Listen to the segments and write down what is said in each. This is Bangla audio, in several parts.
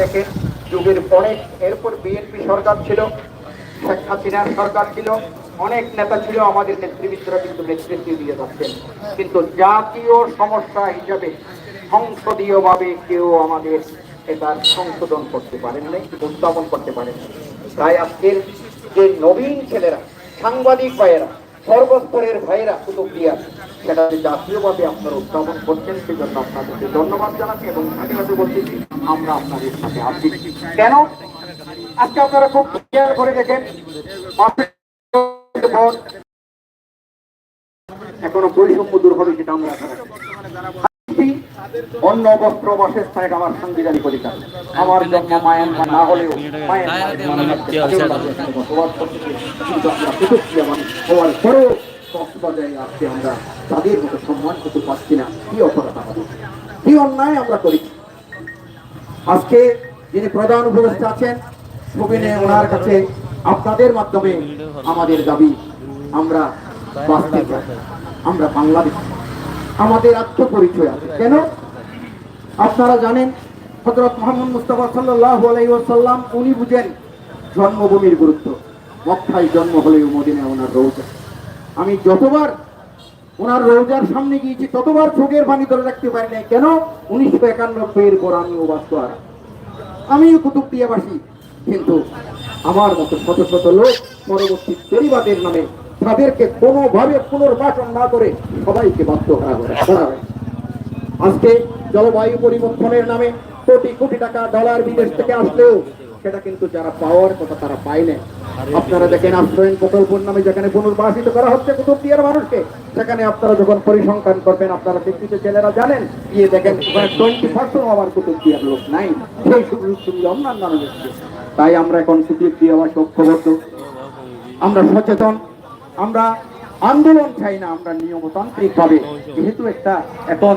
দেখেন যুগের পরে এরপর বিএনপি সরকার ছিল, শেখ হাসিনার সরকার ছিল, অনেক নেতা ছিল আমাদের নেতৃবৃন্দরা কিন্তু নেতৃত্ব দিয়ে যাচ্ছেন। কিন্তু জাতীয় সমস্যা হিসাবে সংসদীয় ভাবে কেউ আমাদের এটা সংশোধন করতে পারেন নাই উত্থাপন করতে পারেন তাই আজকের যে নবীন ছেলেরা, সাংবাদিক ভাইয়েরা, সর্বস্তরের ভাইয়েরা কুতুবদিয়া সেটা জাতীয়ভাবে আপনারা উত্থাপন করছেন সেজন্য আপনাদেরকে ধন্যবাদ জানাচ্ছি এবং সাথে সাথে বলতেছি আমরা আপনাদের সাথে আছি কেন আজকে আপনারা খুব খেয়াল করে দেখেন এখনও বৈষম্য দূর হবে সেটা আমরা। অন্য বস্ত্র বাসস্থান এটা আমার সাংবিধানিক অধিকার আমার জন্ম মায়ের না হলেও মায়ের বসবাস পরেও কক্সবাজারে আজকে আমরা তাদের মতো সম্মান করতে পারছি না। কি অপরাধ আমাদের? কি অন্যায় আমরা আজকে যিনি প্রধান উপদেষ্টা আছেন, সুবিনে ওনার কাছে আপনাদের মাধ্যমে আমাদের দাবি, আমরা বাঁচতে আমরা বাংলাদেশ। আমাদের আত্মপরিচয় আছে। কেন? আপনারা জানেন হজরত মোহাম্মদ মুস্তফা সাল্লাহ আলাইসাল্লাম উনি বুঝেন জন্মভূমির গুরুত্ব। মক্কায় জন্ম হলেও মদিনায় ওনার রৌজা। আমি যতবার ওনার রোজার সামনে গিয়েছি, ততবার চোখের পানি ধরে রাখতে পারি নাই। কেন? উনিশশো একানব্বই এর পর আমি বাস্তব আর। আমিও কুতুবদিয়াবাসী, কিন্তু আমার মতো শত শত লোক পরবর্তী পরিবাদের নামে তাদেরকে কোনোভাবে পুনর্বাসন না করে সবাইকে বাধ্য করা আজকে জলবায়ু পরিবর্তনের নামে কোটি কোটি টাকা ডলার বিদেশ থেকে আসলেও সেটা কিন্তু যারা পাওয়ার কথা তারা পায় না আপনারা দেখেন আশ্রয়ন প্রকল্পের নামে যেখানে পুনর্বাসিত করা হচ্ছে কুতুবদিয়ার মানুষকে, সেখানে আপনারা যখন পরিসংখ্যান করবেন, আপনারা শিক্ষিত ছেলেরা জানেন, গিয়ে দেখেন টোয়েন্টি পার্সেন্ট আমার কুতুবদিয়ার লোক নাই। সেই সুযোগ সুবিধা অন্যান্য মানুষকে তাই আমরা এখন কুতুবদিয়া বা ঐক্যবদ্ধ। আমরা সচেতন। আমরা আন্দোলন চাই না, আমরা নিয়মতান্ত্রিক ভাবে যেহেতু একটা এখন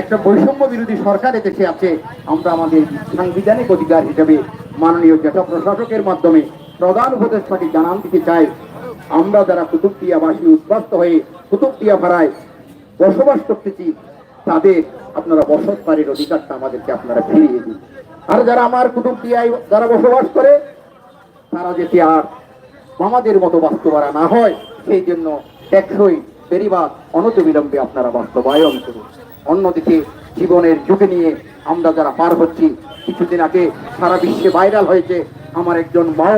একটা বৈষম্য বিরোধী সরকার এদেশে আছে। আমরা আমাদের সাংবিধানিক অধিকার হিসেবে মাননীয় জেলা প্রশাসকের মাধ্যমে প্রধান উপদেষ্টাকে জানান দিতে চাই। আমরা যারা কুতুবদিয়াবাসী উদ্বাস্ত হয়ে কুতুবদিয়া ভাড়ায় বসবাস করতেছি, তাদের আপনারা বসতকারীর অধিকারটা আমাদেরকে আপনারা ফিরিয়ে দিন। আর যারা আমার কুতুবদিয়ায় যারা বসবাস করে, তারা যেতে আর আমাদের মতো বাস্তবায়ন না হয়, সেই জন্য টেকসই, বেরিবাদ, অনতবিলম্বে আপনারা বাস্তবায়ন করুন। অন্যদিকে জীবনের যুগে নিয়ে আমরা যারা পার হচ্ছি, কিছুদিন আগে সারা বিশ্বে ভাইরাল হয়েছে আমার একজন মা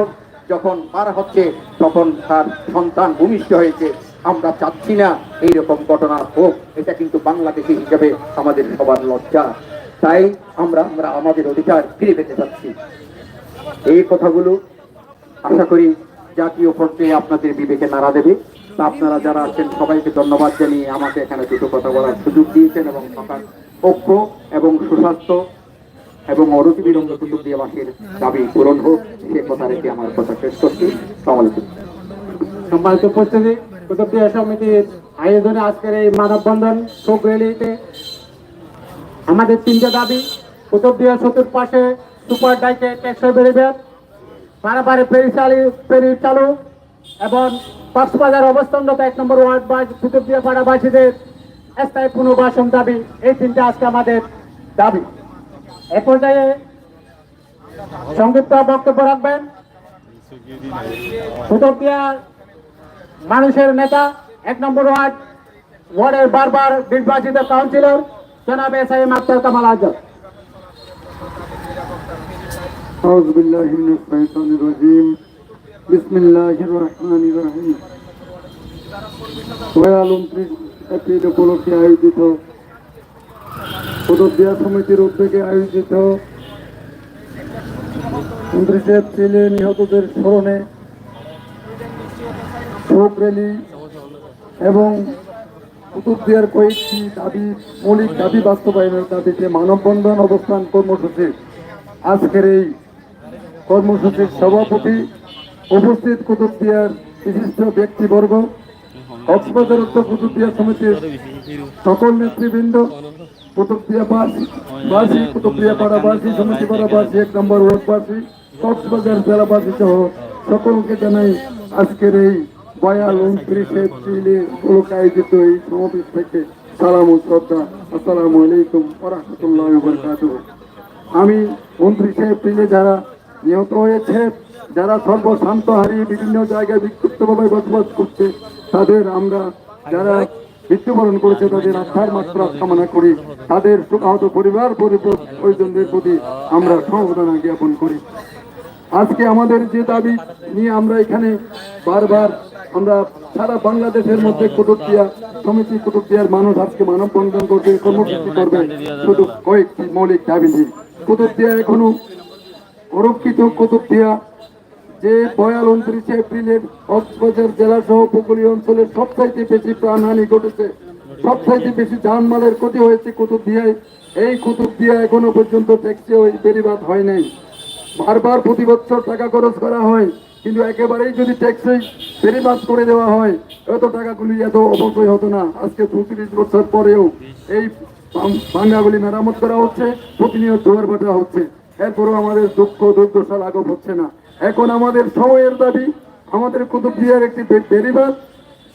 যখন পার হচ্ছে, তখন তার সন্তান ভূমিষ্ঠ হয়েছে। আমরা চাচ্ছি না এইরকম ঘটনা হোক, এটা কিন্তু বাংলাদেশি হিসেবে আমাদের সবার লজ্জা। তাই আমরা আমরা আমাদের অধিকার ফিরে পেতে চাচ্ছি। এই কথাগুলো আশা করি জাতীয় পর্যায়ে আপনাদের বিবেকে নাড়া দেবে। আপনারা যারা আছেন, সবাইকে ধন্যবাদ জানিয়ে আমাকে এখানে দুটো কথা বলার সুযোগ দিয়েছেন এবং সরকার ঐক্য এবং সুস্বাস্থ্য এবং অরতিবিলম্ব কুতুবদিয়াবাসীর দাবি পূরণ হোক, সে কথা রেখে আমার কথা শেষ করছি। আলাইকুম। সম্মানিত উপস্থিতি কুতুবদিয়া সমিতির আয়োজনে আজকের এই মানববন্ধন শোক র্যালিতে আমাদের তিনটে দাবি। কুতুবদিয়া চতুর্পাশে সুপার ডাইকে টেকসই বেরিবেন পারাপারে ফেরি চালু ফেরি চালু। এবং কক্সবাজার অবস্থানরত এক নম্বর ওয়ার্ড বা কুতুবদিয়া পাড়াবাসীদের স্থায়ী পুনর্বাসন দাবি এই তিনটে আজকে আমাদের দাবি এ পর্যায়ে সংক্ষিপ্ত বক্তব্য রাখবেন কুতুবদিয়ার মানুষের নেতা এক নম্বর ওয়ার্ড ওয়ার্ডের বারবার নির্বাচিত কাউন্সিলর জনাব এস আই আক্তার কামাল আজম أعوذ بالله من الشيطان الرجيم বিসমিল্লাহির রহমানির রহিম। রয়্যাল উনত্রিশ এপ্রিল সমিতির উদ্যোগে আয়োজিত উনত্রিশে এপ্রিলে নিহতদের স্মরণে শোক র্যালি এবং কুতুবদিয়ার কয়েকটি দাবি, মৌলিক দাবি বাস্তবায়নের দাবিতে মানববন্ধন অবস্থান কর্মসূচি। আজকের এই কর্মসূচির সভাপতি উপস্থিত কুতুবদিয়ার বিশিষ্ট ব্যক্তিবর্গ, কক্সবাজার উত্তর কুতুবদিয়া সমিতির সকল নেতৃবৃন্দ, কুতুবদিয়া বাসী বাসী, কুতুবদিয়া পাড়াবাসী সমিতি পাড়াবাসী এক নম্বর ওয়ার্ডবাসী কক্সবাজার জেলাবাসী সহ সকলকে জানাই আজকের এই বয়াল উনত্রিশে এপ্রিলে উপলক্ষে আয়োজিত এই সমাবেশ থেকে সালাম ও শ্রদ্ধা। আসসালামু আলাইকুম আমি উনত্রিশে এপ্রিলে যারা নিহত হয়েছে। যারা সর্বশান্ত হারিয়ে বিভিন্ন জায়গায় বিক্ষিপ্তভাবে বসবাস করছে, তাদের আমরা যারা মৃত্যুবরণ করেছে, তাদের আত্মার মাত্রা কামনা করি। তাদের সুখাহত পরিবার পরিজনদের প্রতি আমরা সমবেদনা জ্ঞাপন করি। আজকে আমাদের যে দাবি নিয়ে আমরা এখানে বারবার আমরা সারা বাংলাদেশের মধ্যে কুতুবদিয়া সমিতি কুতুবদিয়ার মানুষ আজকে মানববন্ধন করবে, কর্মসূচি করবে। শুধু কয়েকটি মৌলিক দাবি নিয়ে। কুতুবদিয়া এখনও অরক্ষিত কুতুবদিয়া, যে বয়াল উনত্রিশে এপ্রিলের কক্সবাজার জেলা সহ উপকূলীয় অঞ্চলের সবচাইতে বেশি প্রাণহানি ঘটেছে, সবচাইতে বেশি জানমালের ক্ষতি হয়েছে কুতুবদিয়ায়। এই কুতুবদিয়া এখনও পর্যন্ত ট্যাক্সি ওই বেরিবাদ হয় নাই। বারবার প্রতি বছর টাকা খরচ করা হয়, কিন্তু একেবারেই যদি ট্যাক্সই বেরিবাদ করে দেওয়া হয়, এত টাকাগুলি এত অবশ্যই হতো না। আজকে চৌত্রিশ বছর পরেও এই ভাঙ্গাগুলি মেরামত করা হচ্ছে, প্রতিনিয়ত জোয়ার ভাটা হচ্ছে। এরপরও আমাদের দুঃখ, দুর্দশা লাঘব হচ্ছে না। এখন আমাদের সময়ের দাবি, আমাদের কুতুবদিয়ার একটি বেরিবাদ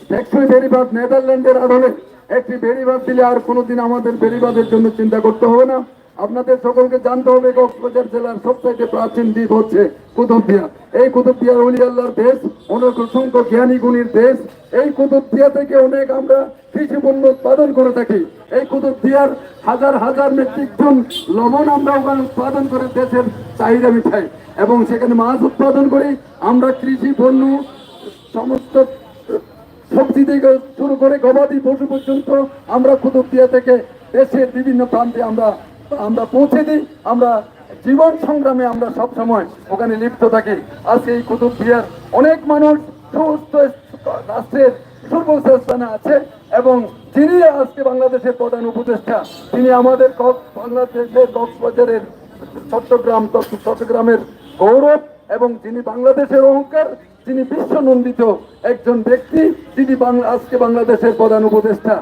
টেকসই বেরিবাদ নেদারল্যান্ডের আদলে একটি বেরিবাদ দিলে আর কোনোদিন আমাদের বেরিবাদের জন্য চিন্তা করতে হবে না। আপনাদের সকলকে জানতে হবে কক্সবাজার জেলার সবচাইতে প্রাচীন দ্বীপ হচ্ছে কুতুবদিয়া। এই কুতুবদিয়া অলি আল্লাহর দেশ, অনেক অসংখ্য জ্ঞানী গুণীর দেশ। এই কুতুবদিয়া থেকে অনেক আমরা কৃষি পণ্য উৎপাদন করে থাকি। এই কুতুবদিয়ার হাজার হাজার মেট্রিক টন লবণ আমরা ওখানে উৎপাদন করে দেশের চাহিদা মিঠাই এবং সেখানে মাছ উৎপাদন করি। আমরা কৃষি পণ্য সমস্ত সবজি থেকে শুরু করে গবাদি পশু পর্যন্ত আমরা কুতুবদিয়া থেকে দেশের বিভিন্ন প্রান্তে আমরা আমরা পৌঁছে দিই, আমরা জীবন সংগ্রামে আমরা সব সময় ওখানে লিপ্ত থাকি। আজকে এই কুতুবদিয়ার অনেক মানুষ সমস্ত রাষ্ট্রের সর্বোচ্চ স্থানে আছে এবং যিনি আজকে বাংলাদেশের প্রধান উপদেষ্টা, তিনি আমাদের বাংলাদেশের কক্সবাজারের চট্টগ্রাম চট্টগ্রামের গৌরব এবং যিনি বাংলাদেশের অহংকার তিনি বিশ্বনন্দিত একজন ব্যক্তি বাংলা আজকে বাংলাদেশের প্রধান উপদেষ্টা।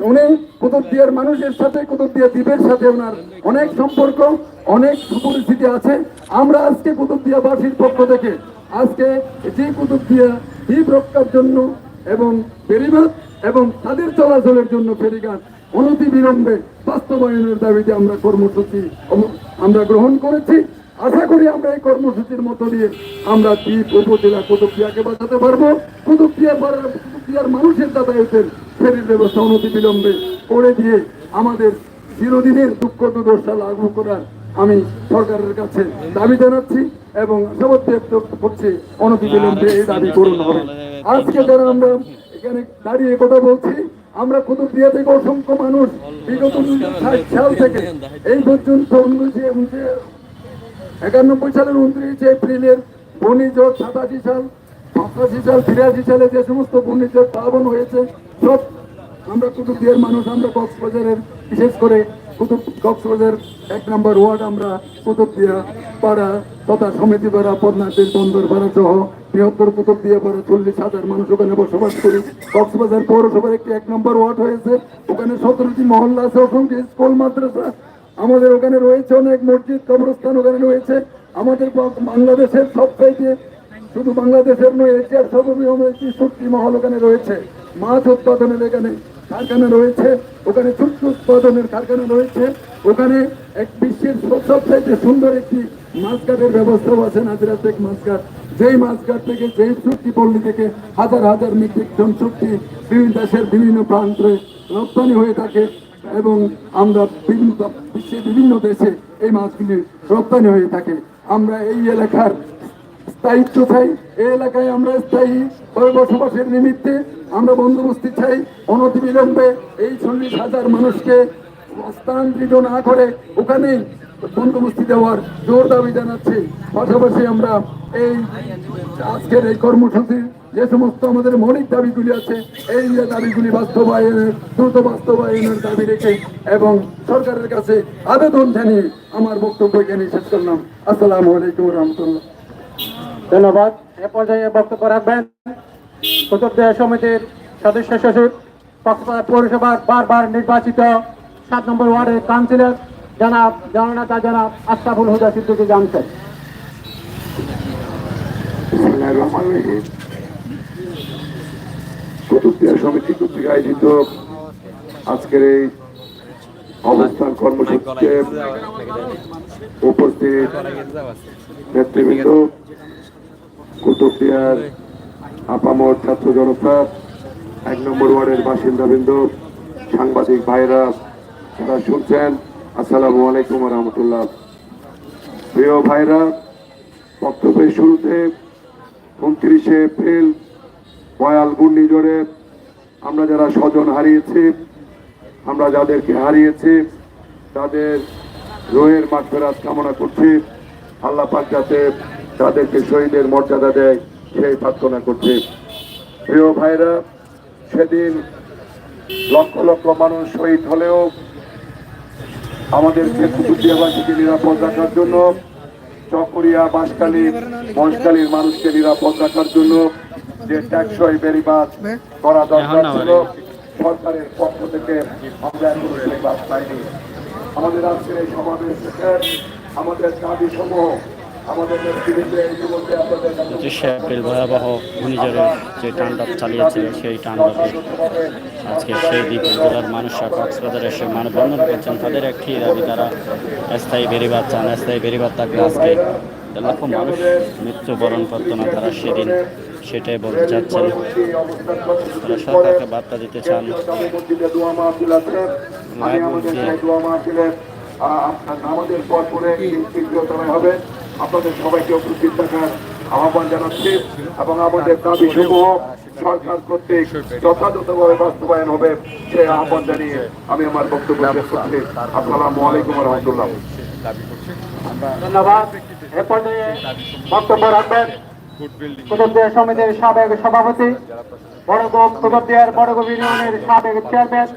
উনি কুতুবদিয়ার মানুষের সাথে, কুতুবদিয়া দ্বীপের সাথে ওনার অনেক সম্পর্ক, অনেক সুপরিস্থিতি আছে। আমরা আজকে কুতুবদিয়াবাসীর পক্ষ থেকে, আজকে যে কুতুবদিয়া দ্বীপ রক্ষার জন্য এবং এবং তাদের চলাচলের জন্য ফেরিঘাট অনতি বিলম্বে বাস্তবায়নের দাবিতে আমরা কর্মসূচি আমরা গ্রহণ করেছি। আশা করি আমরা এই কর্মসূচির মধ্য দিয়ে আমরা দ্বীপ উপজেলা কুতুবদিয়াকে বাঁচাতে পারব। কুতুবদিয়া কুতুবদিয়ার মানুষের যাতায়াতের ফেরির ব্যবস্থা অনতি বিলম্বে করে দিয়ে আমাদের চিরদিনের দুঃখ দুর্দশা লাঘব করার আমি সরকারের কাছে দাবি জানাচ্ছি এবং করছি অনতি বিলম্বে এই দাবি পূরণ হবে। আজকে যারা আমরা এখানে দাঁড়িয়ে কথা বলছি, আমরা কুতুবদিয়া থেকে অসংখ্য মানুষ বিগত ষাট সাল থেকে এই পর্যন্ত একানব্বই সালের উনত্রিশে এপ্রিলের ঘূর্ণিঝড় সাতাশি সাল সাতাশি সাল তিরাশি যে সমস্ত ঘূর্ণিঝড় প্লাবন হয়েছে, সব আমরা কুতুবদিয়ার মানুষ, আমরা কক্সবাজারের, বিশেষ করে কুতুব, কক্সবাজার এক নম্বর ওয়ার্ড আমরা কুতুবদিয়া পাড়া তথা সমিতি পাড়া পদ্মাতের বন্দর পাড়া সহ বৃহত্তর কুতুবদিয়া পাড়া চল্লিশ হাজার মানুষ ওখানে বসবাস করি। কক্সবাজার পৌরসভার একটি এক নম্বর ওয়ার্ড হয়েছে। ওখানে সতেরোটি মহল্লা আছে, অসংখ্য স্কুল, মাদ্রাসা। আমাদের ওখানে রয়েছে অনেক মসজিদ, কবরস্থান ওখানে রয়েছে। আমাদের বাংলাদেশের সবচাইতে শুধু বাংলাদেশের নয়, এশিয়ার সর্ববৃহৎ একটি শক্তি মহল ওখানে রয়েছে। মাছ উৎপাদনের এখানে কারখানা রয়েছে, ওখানে ছোট্ট উৎপাদনের কারখানা রয়েছে, ওখানে এক বিশ্বের সব- সবচাইতে সুন্দর একটি মাছঘাটের ব্যবস্থাও আছে নাজিরা টেক মাছঘাট যেই মাছঘাট থেকে, যেই চুক্তি পল্লী থেকে হাজার হাজার মেট্রিক টন চুক্তি বিভিন্ন দেশের বিভিন্ন প্রান্তে রপ্তানি হয়ে থাকে এবং আমরা বিভিন্ন বিশ্বের বিভিন্ন দেশে এই মাছগুলি রপ্তানি হয়ে থাকে। আমরা এই এলাকার স্থায়িত্ব চাই। এই এলাকায় আমরা স্থায়ী ভাবে বসবাসের নিমিত্তে আমরা বন্দোবস্তি চাই। অনতিবিলম্বে এই চল্লিশ হাজার মানুষকে স্থানান্তরিত না করে ওখানে বন্দোবস্তি দেওয়ার জোর দাবি জানাচ্ছি। পাশাপাশি আমরা এই আজকের এই কর্মসূচি, যে সমস্ত আমাদের মৌলিক দাবিগুলি আছে, এই যে দাবিগুলি বাস্তবায়নের, দ্রুত বাস্তবায়নের দাবি রেখে এবং সরকারের কাছে আবেদন জানিয়ে আমার বক্তব্য এখানে শেষ করলাম। আসসালামু আলাইকুম রহমতুল্লাহ। ধন্যবাদ। এ পর্যায়ে বক্তব্য রাখবেন কুতুবদিয়া সমিতির সদস্য সচিব, কক্সবাজার পৌরসভার বারবার নির্বাচিত সাত নম্বর ওয়ার্ডের কাউন্সিলর, জনাব জননেতা জনাব আশরাফুল হুদা সিদ্দিকী জানছেন। সমিতি আয়োজিত আজকের এই অবস্থান কর্মসূচিতে উপস্থিত নেতৃবৃন্দ কুতুবদিয়ার আপামর ছাত্র জনতা এক নম্বর ওয়ার্ডের বাসিন্দাবৃন্দ সাংবাদিক ভাইরা তারা শুনছেন, আসসালামু আলাইকুম রহমতুল্লাহ। প্রিয় ভাইরা, বক্তব্যের শুরুতে উনত্রিশে এপ্রিল বয়াল ঘূর্ণিঝড়ে আমরা যারা স্বজন হারিয়েছি, আমরা যাদেরকে হারিয়েছি, তাদের রোহের মাঠফেরাত কামনা করছি। আল্লাহ পাক যাতে তাদেরকে শহীদের মর্যাদা দেয় সেই প্রার্থনা করছি। প্রিয় ভাইরা সেদিন লক্ষ লক্ষ মানুষ শহীদ হলেও আমাদেরকে কুতুবদিয়াবাসীকে নিরাপদ রাখার জন্য চকরিয়া বাঁশখালী মহেশখালীর মানুষকে নিরাপদ রাখার জন্য যে ট্যাক্সই বেরিবাদ করা দরকার ছিল সরকারের পক্ষ থেকে আমরা এখনও সেই বাদ পাইনি। আমাদের আজকের এই সমাবেশ থেকে আমাদের দাবি সমূহ পঁচিশে এপ্রিল ভয়াবহ ঘূর্ণিঝড়ের যে তাণ্ডব চালিয়েছিল সেই তাণ্ডবে আজকে সেই দ্বীপ জেলার মানুষরা কক্সবাজারে এসে মানববন্ধন করছেন। তাদের একটি দাবি তারা স্থায়ী বেরিবাদ চান স্থায়ী বেরিবাদ থাকলে আজকে লক্ষ মানুষ মৃত্যুবরণ করতো না তারা সেদিন সেটাই বলতে চাচ্ছেন। তারা সরকারকে বার্তা দিতে চান। আমাদের পর পরে হবে। আপনাদের সবাইকে উপস্থিত থাকার আহ্বান জানাচ্ছি এবং আমাদের দাবি সমূহ সরকার কর্তৃক যথাযথভাবে বাস্তবায়ন হবে সেই আহ্বান জানিয়ে আমি আমার বক্তব্য শেষ করছি। আসসালামু আলাইকুম রহমতুল্লাহ। ধন্যবাদ। এ পর্যায়ে বক্তব্য রাখবেন কুতুবদিয়া সমিতির সাবেক সভাপতি বড়গোপ কুতুবদিয়ার বড়গোপ ইউনিয়নের সাবেক চেয়ারম্যান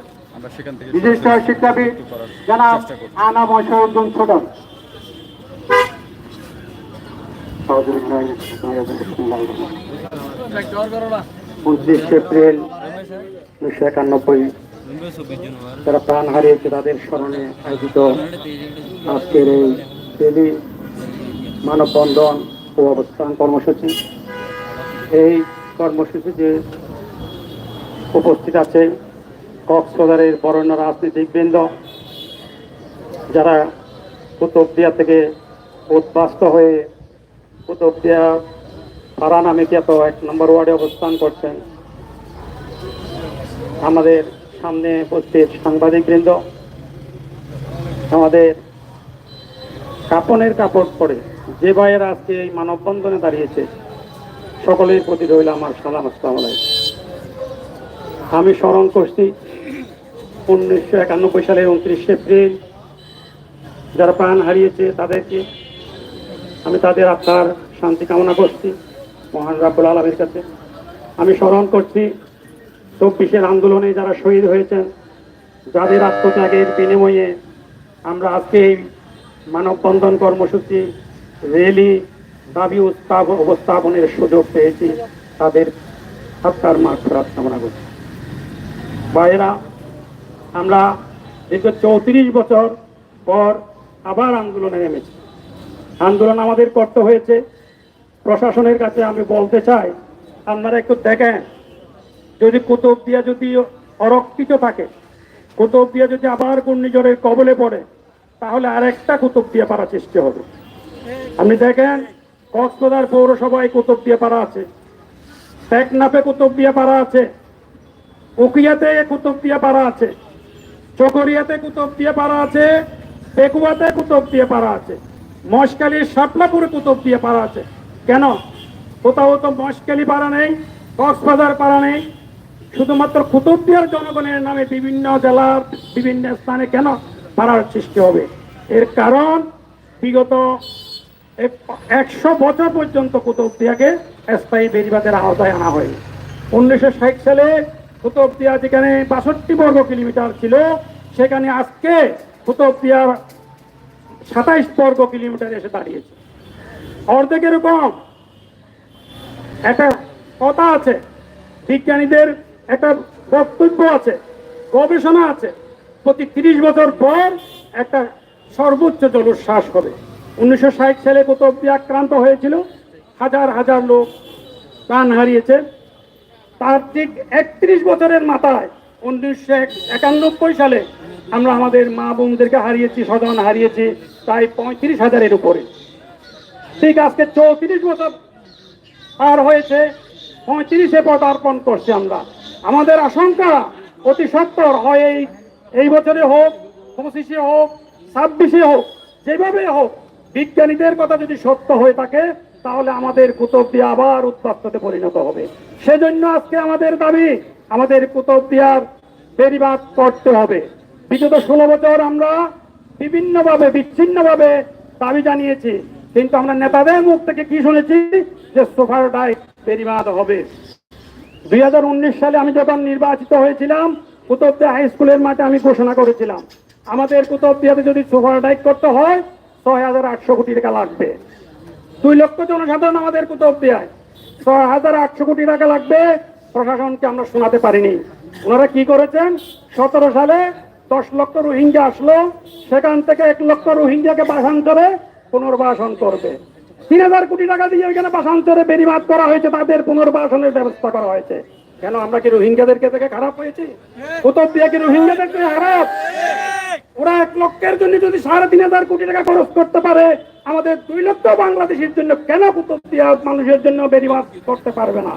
বিশিষ্ট শিক্ষাবিদ জনাব আনাম শহীদুল ছোটন উনত্রিশ এপ্রিল উনিশশো একানব্বই, যারা প্রাণ হারিয়েছে তাদের স্মরণে আয়োজিত আজকের এই ডেলি মানববন্ধন ও অবস্থান কর্মসূচি। এই কর্মসূচিতে উপস্থিত আছে কক্সবাজারের বরণ্য রাজনীতিবৃন্দ যারা কুতুবদিয়া থেকে উদ্বাস্ত হয়ে কুতুবদিয়া পাড়া নামে খ্যাত এক নম্বর ওয়ার্ডে অবস্থান করছেন আমাদের সামনে উপস্থিত সাংবাদিকবৃন্দ, আমাদের কাপনের কাপড় পরে যে ভাইয়ের আজকে এই মানববন্ধনে দাঁড়িয়েছে, সকলের প্রতি রইল আমার সালাম, আসসালাম। আমি স্মরণ করছি, উনিশশো একানব্বই সালের উনত্রিশে এপ্রিল যারা প্রাণ হারিয়েছে তাদেরকে আমি তাদের আত্মার শান্তি কামনা করছি, মহান রাব্বুল আলমের কাছে। আমি স্মরণ করছি, চব্বিশের আন্দোলনে যারা শহীদ হয়েছেন, যাদের আত্মত্যাগের বিনিময়ে আমরা আজকে এই মানববন্ধন কর্মসূচি, রেলি, দাবি উত্থাপ- উপস্থাপনের সুযোগ পেয়েছি, তাদের আত্মার মাঠ ফেরাত কামনা করছি। ভাইয়েরা, আমরা দীর্ঘ চৌত্রিশ বছর পর আবার আন্দোলনে নেমেছি। আন্দোলন আমাদের করতে হয়েছে। প্রশাসনের কাছে আমি বলতে চাই, আপনারা একটু দেখেন, যদি কুতুব দিয়া যদি অরক্ষিত থাকে, কুতুব দিয়া যদি আবার ঘূর্ণিঝড়ের কবলে পড়ে, তাহলে আরেকটা কুতুব দিয়া পাড়া সৃষ্টি হবে। আপনি দেখেন, কক্সবাজার পৌরসভায় কুতুব দিয়া পাড়া আছে, টেকনাফে কুতুব দিয়া পাড়া আছে, উকিয়াতে কুতুব দিয়া পাড়া আছে, চকরিয়াতে কুতুব দিয়া পাড়া আছে, পেকুয়াতে কুতুব দিয়া পাড়া আছে। মশকালির কুতুব দিয়ে পাড়া আছে। কেন? কোথাও তো মশকালি পাড়া নেই, কক্সবাজার পাড়া নেই। শুধুমাত্র কুতুবদিয়ার জনগণের নামে বিভিন্ন জেলার বিভিন্ন স্থানে কেন পাড়ার সৃষ্টি হবে? এর কারণ বিগত এক- একশো বছর পর্যন্ত কুতুবদিয়াকে স্থায়ী বেরিবাদের আওতায় আনা হয় উনিশশো ষাট সালে কুতুবদিয়া যেখানে বাষট্টি বর্গ কিলোমিটার ছিল, সেখানে আজকে কুতুবদিয়া সাতাইশ বর্গ কিলোমিটার এসে দাঁড়িয়েছে। অর্ধেকের কম। একটা কথা আছে, বিজ্ঞানীদের একটা বক্তব্য আছে, গবেষণা আছে। প্রতি তিরিশ বছর পর একটা সর্বোচ্চ জলোচ্ছ্বাস হবে। উনিশশো ষাট সালে কুতুবদিয়া আক্রান্ত হয়েছিল? হাজার হাজার লোক প্রাণ হারিয়েছে। তার ঠিক একত্রিশ বছরের মাথায় উনিশশো একানব্বই সালে আমরা আমাদের মা বোনদেরকে হারিয়েছি স্বজন হারিয়েছি প্রায় পঁয়ত্রিশ হাজারের উপরে। ঠিক আজকে চৌত্রিশ বছর পার হয়েছে, পঁয়ত্রিশে পদার্পণ করছি আমরা। আমাদের আশঙ্কা অতি সত্তর হয় এই এই বছরে হোক, পঁচিশে হোক, ছাব্বিশে হোক, যেভাবে হোক, বিজ্ঞানীদের কথা যদি সত্য হয়ে থাকে, তাহলে আমাদের কুতুবদিয়া আবার উত্তপ্ততে পরিণত হবে। সেজন্য আজকে আমাদের দাবি, আমাদের কুতুবদিয়ার বেরিবাদ করতে হবে। বিগত ষোলো বছর আমরা বিভিন্নভাবে, বিচ্ছিন্নভাবে দাবি জানিয়েছি। কিন্তু আমরা নেতাদের মুখ থেকে কি শুনেছি? যে সোফার ডাইট বেরিবাদ হবে। দুই হাজার উনিশ সালে আমি যখন নির্বাচিত হয়েছিলাম কুতুবদিয়া হাই স্কুলের মাঠে আমি ঘোষণা করেছিলাম, আমাদের কুতুবদিয়াতে যদি সোফার ডাইট করতে হয়, ছয় হাজার আটশো কোটি টাকা লাগবে। দুই লক্ষ জনসাধারণ আমাদের কুতুবদিয়ায়, ছয় হাজার আটশো কোটি টাকা লাগবে। প্রশাসনকে আমরা শোনাতে পারিনি। ওনারা কি করেছেন? সতেরো সালে দশ লক্ষ রোহিঙ্গা আসলো সেখান থেকে এক লক্ষ রোহিঙ্গাকে বাসান্তরে পুনর্বাসন করবে। তিন হাজার কোটি টাকা দিয়ে ওইখানে বাসান্তরে বেরিবাদ করা হয়েছে তাদের পুনর্বাসনের ব্যবস্থা করা হয়েছে। কেন আমরা কি রোহিঙ্গাদেরকে থেকে খারাপ হয়েছি? কুতুব দিয়ে কি রোহিঙ্গাদের থেকে খারাপ? ওরা এক লক্ষের জন্য যদি সাড়ে তিন হাজার কোটি টাকা খরচ করতে পারে আমাদের দুই লক্ষ বাংলাদেশের জন্য কেন কুতুব দিয়া মানুষের জন্য বেরিবাদ করতে পারবে না?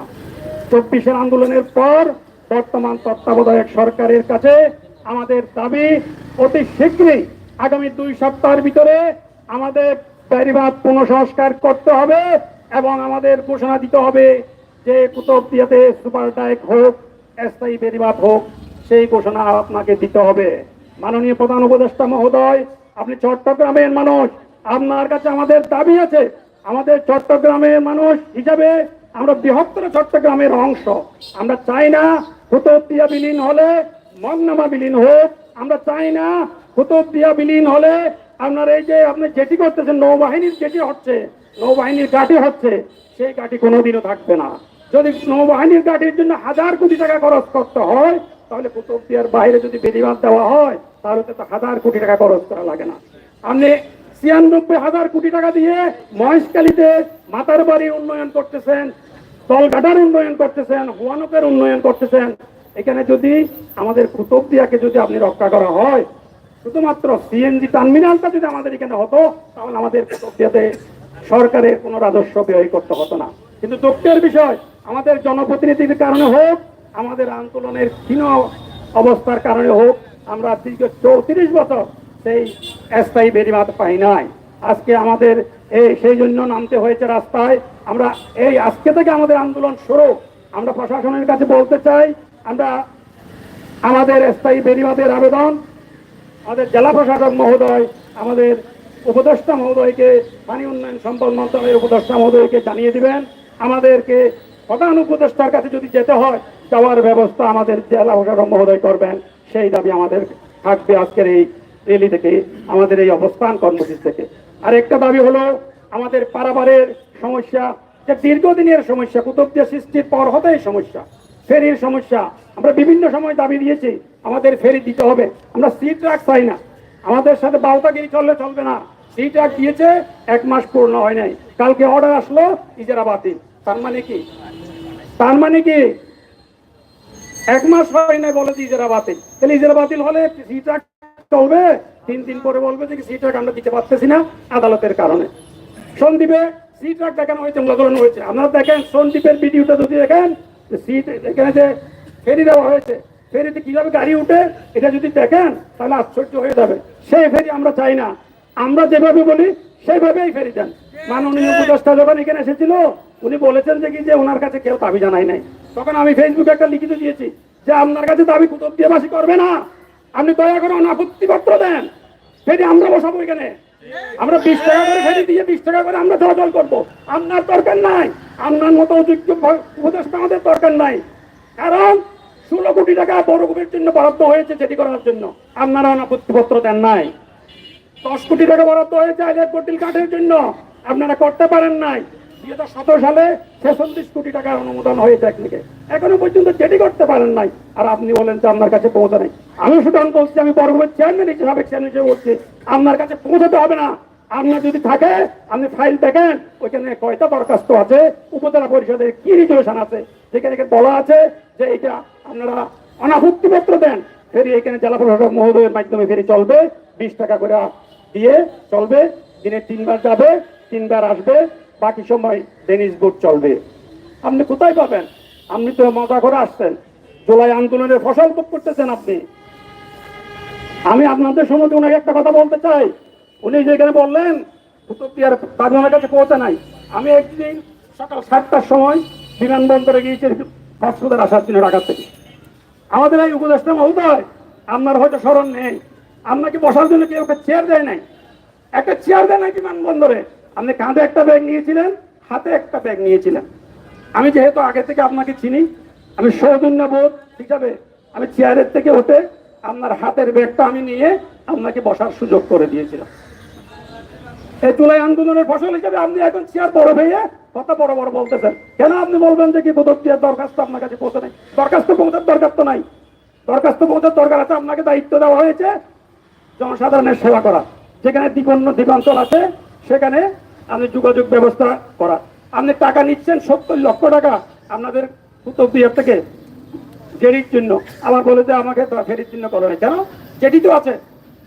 চব্বিশের আন্দোলনের পর বর্তমান তত্ত্বাবধায়ক সরকারের কাছে আমাদের দাবি অতি শীঘ্রই আগামী দুই সপ্তাহের ভিতরে আমাদের বেরিবাদ পুনঃসংস্কার করতে হবে এবং আমাদের ঘোষণা দিতে হবে যে কুতুবদিয়াতে সুপার ডাইক হোক, স্থায়ী বেরিবাদ হোক, সেই ঘোষণা আপনাকে দিতে হবে। মাননীয় প্রধান উপদেষ্টা মহোদয়, আপনি চট্টগ্রামের মানুষ, আপনার কাছে আমাদের দাবি আছে। আমাদের চট্টগ্রামের মানুষ হিসাবে আমরা বৃহত্তর চট্টগ্রামের অংশ। আমরা চাই না কুতুবদিয়া বিলীন হলে মগনামা বিলীন হোক, আমরা চাই না কুতুবদিয়া বিলীন হলে আপনার এই যে আপনি যেটি করতেছেন, নৌবাহিনীর যেটি হচ্ছে, নৌবাহিনীর গাড়ি হচ্ছে, সেই গাড়ি কোনোদিনও থাকবে না। যদি নৌবাহিনীর গাড়ির জন্য হাজার কোটি টাকা খরচ করতে হয়, তাহলে কুতুবদিয়ার বাইরে যদি বেদিবাদ দেওয়া হয়, তাহলে তো হাজার কোটি টাকা খরচ করা লাগে না। আপনি ছিয়ানব্বই হাজার কোটি টাকা দিয়ে মহেশকালীতে মাতার বাড়ি উন্নয়ন করতেছেন, তলঘাটার উন্নয়ন করতেছেন, হুয়ানকের উন্নয়ন করতেছেন এখানে যদি আমাদের কুতুবদিয়াকে যদি আপনি রক্ষা করা হয়, শুধুমাত্র সিএনজি টার্মিনালটা যদি আমাদের এখানে হতো, তাহলে আমাদের কুতুবদিয়াতে সরকারের কোনো রাজস্ব ব্যয় করতে হতো না। কিন্তু দুঃখের বিষয়, আমাদের জনপ্রতিনিধির কারণে হোক, আমাদের আন্দোলনের ক্ষীণ অবস্থার কারণে হোক, আমরা দীর্ঘ চৌত্রিশ বছর সেই স্থায়ী বেরিবাদ পাই নাই। আজকে আমাদের এই সেই জন্য নামতে হয়েছে রাস্তায়। আমরা এই আজকে থেকে আমাদের আন্দোলন শুরু। আমরা প্রশাসনের কাছে বলতে চাই আমরা আমাদের স্থায়ী বেরিবাদের আবেদন, আমাদের জেলা প্রশাসক মহোদয়, আমাদের উপদেষ্টা মহোদয়কে পানি উন্নয়ন সম্পদ মন্ত্রণালয়ের উপদেষ্টা মহোদয়কে জানিয়ে দিবেন। আমাদেরকে প্রধান উপদেষ্টার কাছে যদি যেতে হয়, যাওয়ার ব্যবস্থা আমাদের জেলা প্রশাসক মহোদয় করবেন। সেই দাবি আমাদের থাকবে আজকের এই রেলি থেকে, আমাদের এই অবস্থান কর্মসূচি থেকে। আর একটা দাবি হলো, আমাদের পারাবারের সমস্যা, যে দীর্ঘদিনের সমস্যা, কুতুবদিয়া সৃষ্টির পর হতেই সমস্যা। ফেরির সমস্যা। আমরা বিভিন্ন সময় দাবি দিয়েছি, আমাদের ফেরি দিতে হবে। আমরা সি ট্রাক চাই না। আমাদের সাথে বাউতাগিরি চললে চলবে না। সি ট্রাক দিয়েছে, এক মাস পূর্ণ হয় নাই। কালকে অর্ডার আসলো ইজারা বাতিল তার মানে কি? তার মানে কি? এক মাস হয় নাই বলে যে ইজারা বাতিল তাহলে ইজারা বাতিল হলে সি ট্রাক চলবে, তিন দিন পরে বলবে যে সি ট্রাক আমরা দিতে পারতেছি না আদালতের কারণে। সন্দীপে সি ট্রাক দেখানো হয়েছে মূল্যায়ন হয়েছে। আপনারা দেখেন সন্দীপের ভিডিওটা যদি দেখেন সিট এখানে যে ফেরি দেওয়া হয়েছে, ফেরিতে কীভাবে গাড়ি উঠে, এটা যদি দেখেন, তাহলে আশ্চর্য হয়ে যাবে। সেই ফেরি আমরা চাই না। আমরা যেভাবে বলি, সেইভাবেই ফেরি দেন। মাননীয় উপদেষ্টা যখন এখানে এসেছিল, উনি বলেছেন যে কি যে ওনার কাছে কেউ দাবি জানাই নাই। তখন আমি ফেসবুকে একটা লিখিত দিয়েছি, যে আপনার কাছে দাবি কুতুব দিয়ে বাসি করবে না। আপনি দয়া করে অনাপত্তি পত্র দেন। ফেরি আমরা বসাবো এখানে। আমরা বিশ টাকা করে ফেরি দিয়ে বিশ টাকা করে আমরা চলাচল করব। আপনার দরকার নাই। আপনার মতো অযোগ্য ভ- উপদেষ্টা আমাদের দরকার নাই। কারণ ষোলো কোটি টাকা বড় গ্রুপের জন্য বরাদ্দ হয়েছে সেটি করার জন্য। আপনারা অনাপত্তি পত্র দেন নাই। দশ কোটি টাকা বরাদ্দ হয়েছে আইলের কটিল কাঠের জন্য। আপনারা করতে পারেন নাই। দুই সতেরো সালে কোটি টাকার অনুমোদন হয়েছে একদিকে এখনও পর্যন্ত করতে পারেন নাই। আর আপনি বলেন যে আপনার কাছে পৌঁছে নাই সুতরাং আমি চেয়ারম্যান আপনার কাছে পৌঁছাতে হবে না। আপনার যদি থাকে, আপনি ফাইল দেখেন, ওইখানে কয়টা দরখাস্ত আছে, উপজেলা পরিষদের কি রিজলিউশন আছে? সেখানে বলা আছে যে এটা আপনারা অনাভুক্তিপত্র দেন ফেরি এখানে জেলা প্রশাসক মহোদয়ের মাধ্যমে ফেরি চলবে, বিশ টাকা করে দিয়ে চলবে, দিনে তিনবার যাবে, তিনবার আসবে, বাকি সময় ডেনিস বোট চলবে। আপনি কোথায় পাবেন? আপনি তো মজা করে আসছেন। জুলাই আন্দোলনের ফসল করতেছেন আপনি। আমি আপনাদের সম্বন্ধে ওনাকে একটা কথা বলতে চাই। উনি যেখানে বললেন কুতুবদিয়ার তাজমহলের কাছে পৌঁছে নাই। আমি একদিন সকাল সাতটার সময় বিমানবন্দরে গিয়েছি কক্সবাজার আসার জন্য ঢাকা থেকে। আমাদের এই উপদেষ্টা মহোদয়, আপনার হয়তো স্মরণ নেই আপনাকে বসার জন্য কেউ একটা চেয়ার দেয় নাই? একটা চেয়ার দেয় নাই বিমানবন্দরে। আপনি কাঁধে একটা ব্যাগ নিয়েছিলেন, হাতে একটা ব্যাগ নিয়েছিলেন। আমি যেহেতু আগে থেকে আপনাকে চিনি, আমি সৌজন্য বোধ হিসাবে আমি চেয়ারের থেকে উঠে আপনার হাতের ব্যাগটা আমি নিয়ে আপনাকে বসার সুযোগ করে দিয়েছিলাম। এই জুলাই আন্দোলনের ফসল হিসেবে আপনি এখন চেয়ার বড় হয়ে কথা বড় বড় বলতেছেন। কেন আপনি বলবেন যে কি চেয়ার দরখাস্ত আপনার কাছে পৌঁছে নেই? দরখাস্ত পৌঁছার দরকার তো নাই। দরখাস্ত পৌঁছার দরকার আছে, আপনাকে দায়িত্ব দেওয়া হয়েছে জনসাধারণের সেবা করা। যেখানে দ্বীপন্ন দ্বীপাঞ্চল আছে, সেখানে আপনি যোগাযোগ ব্যবস্থা করা। আপনি টাকা নিচ্ছেন সত্তর লক্ষ টাকা। আপনাদের দিয়ে থেকে জেডির জন্য আবার বলে যে আমাকে ফেরির জন্য করো না কেন? জেডি তো আছে।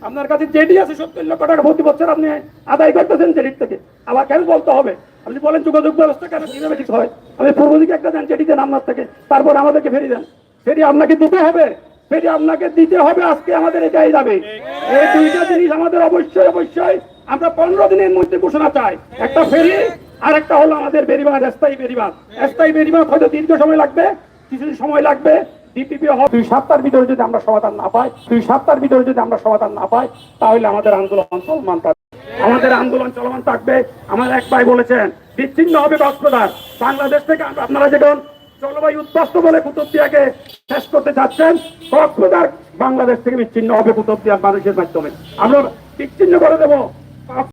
আপনার কাছে জেডি আছে, সত্তর লক্ষ টাকা প্রতি বছর আপনি আদায় করতেছেন জেডির থেকে। আবার কেন বলতে হবে? আপনি বলেন যোগাযোগ ব্যবস্থা কেন কীভাবে ঠিক হয়? আপনি পূর্ব দিকে একটা দেন জেডি দেন আপনার থেকে তারপর আমাদেরকে ফেরি দেন। ফেরি আপনাকে দিতে হবে। ফেরি আপনাকে দিতে হবে, আজকে আমাদের এটাই যাবে এই দুইটা জিনিস আমাদের অবশ্যই অবশ্যই আমরা পনেরো দিনের মধ্যে ঘোষণা চাই। একটা ফেরি আর একটা হলো আমাদের বেরিবাদ, স্থায়ী বেরিবাদ। স্থায়ী বেরিবাদ হয়তো দীর্ঘ সময় লাগবে, কিছুদিন সময় লাগবে। হবে দুই সপ্তাহের ভিতরে যদি আমরা সমাধান না পাই, দুই সপ্তাহের ভিতরে যদি আমরা সমাধান না পাই, তাহলে আমাদের আন্দোলন চলমান থাকবে। আমাদের আন্দোলন চলমান থাকবে। এক ভাই বলেছেন, বিচ্ছিন্ন হবে কক্সবাজার বাংলাদেশ থেকে আপনারা যখন জলবায়ু উদ্বাস্ত বলে কুতুবদিয়াকে শেষ করতে চাচ্ছেন কক্সবাজার বাংলাদেশ থেকে বিচ্ছিন্ন হবে কুতুবদিয়ার মানুষের মাধ্যমে। আমরা বিচ্ছিন্ন করে দেবো।